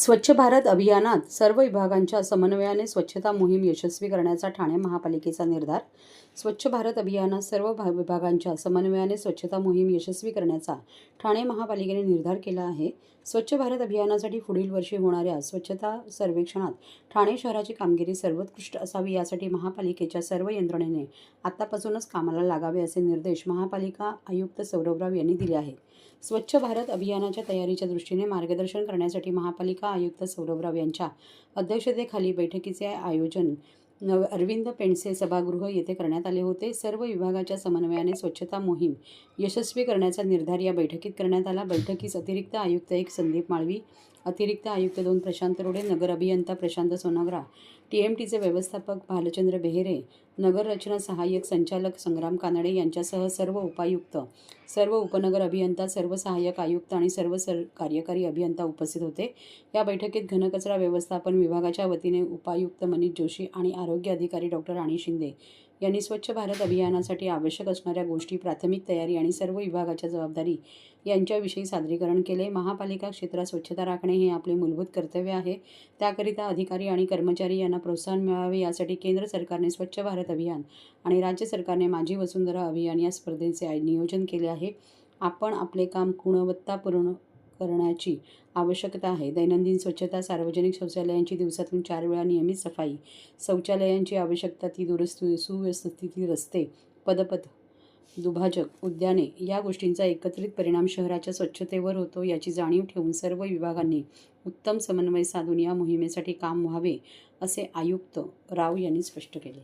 स्वच्छ भारत अभियानात सर्व विभागांच्या समन्वयाने स्वच्छता मोहीम यशस्वी करण्याचा ठाणे महापालिकेचा निर्धार. स्वच्छ भारत अभियानात सर्व भा विभागांच्या समन्वयाने स्वच्छता मोहीम यशस्वी करण्याचा ठाणे महापालिकेने निर्धार केला आहे. स्वच्छ भारत अभियानासाठी पुढील वर्षी होणाऱ्या स्वच्छता सर्वेक्षणात ठाणे शहराची कामगिरी सर्वोत्कृष्ट असावी यासाठी महापालिकेच्या सर्व यंत्रणेने आत्तापासूनच कामाला लागावे असे निर्देश महापालिका आयुक्त सौरभराव यांनी दिले आहेत. स्वच्छ भारत अभियानाच्या तयारीच्या दृष्टीने मार्गदर्शन करण्यासाठी महापालिका आयुक्त सौरभराव यांच्या अध्यक्षतेखाली बैठकीचे आयोजन नव अरविंद पेंडसे सभागृह येथे करण्यात आले होते. सर्व विभागाच्या समन्वयाने स्वच्छता मोहीम यशस्वी करण्याचा निर्धार या बैठकीत करण्यात आला. बैठकीस अतिरिक्त आयुक्त एक संदीप माळवी अतिरिक्त आयुक्त दोन प्रशांत रोडे नगर अभियंता प्रशांत सोनाग्रा टी एम टीचे व्यवस्थापक भालचंद्र बेहेरे नगर रचना सहाय्यक संचालक संग्राम कानडे यांच्यासह सर्व उपायुक्त सर्व उपनगर अभियंता सर्व सहाय्यक आयुक्त आणि सर्व सर कार्यकारी अभियंता उपस्थित होते. या बैठकीत घनकचरा व्यवस्थापन विभागाच्या वतीने उपायुक्त मनीष जोशी आणि आरोग्य अधिकारी डॉक्टर राणी शिंदे यांनी स्वच्छ भारत अभियानासाठी आवश्यक असणाऱ्या गोष्टी प्राथमिक तयारी आणि सर्व विभागाच्या जबाबदारी यांच्याविषयी सादरीकरण केले. महापालिका क्षेत्रात स्वच्छता राखणे हे आपले मूलभूत कर्तव्य आहे. त्याकरिता अधिकारी आणि कर्मचारी यांना प्रोत्साहन मिळावे यासाठी केंद्र सरकारने स्वच्छ भारत अभियान आणि राज्य सरकारने माझी वसुंधरा अभियान या स्पर्धेचे आय- नियोजन केले आहे. आपण आपले काम गुणवत्तापूर्ण करण्याची आवश्यकता आहे. दैनंदिन स्वच्छता सार्वजनिक शौचालयांची दिवसातून चार वेळा नियमित सफाई. शौचालयांची आवश्यकता ती दुरुस्ती सुव्यवस्थित रस्ते पदपथ दुभाजक उद्याने या गोष्टींचा एकत्रित परिणाम शहराच्या स्वच्छतेवर होतो याची जाणीव ठेवून सर्व विभागांनी उत्तम समन्वय साधून या मोहिमेसाठी काम व्हावे असे आयुक्त राव यांनी स्पष्ट केले.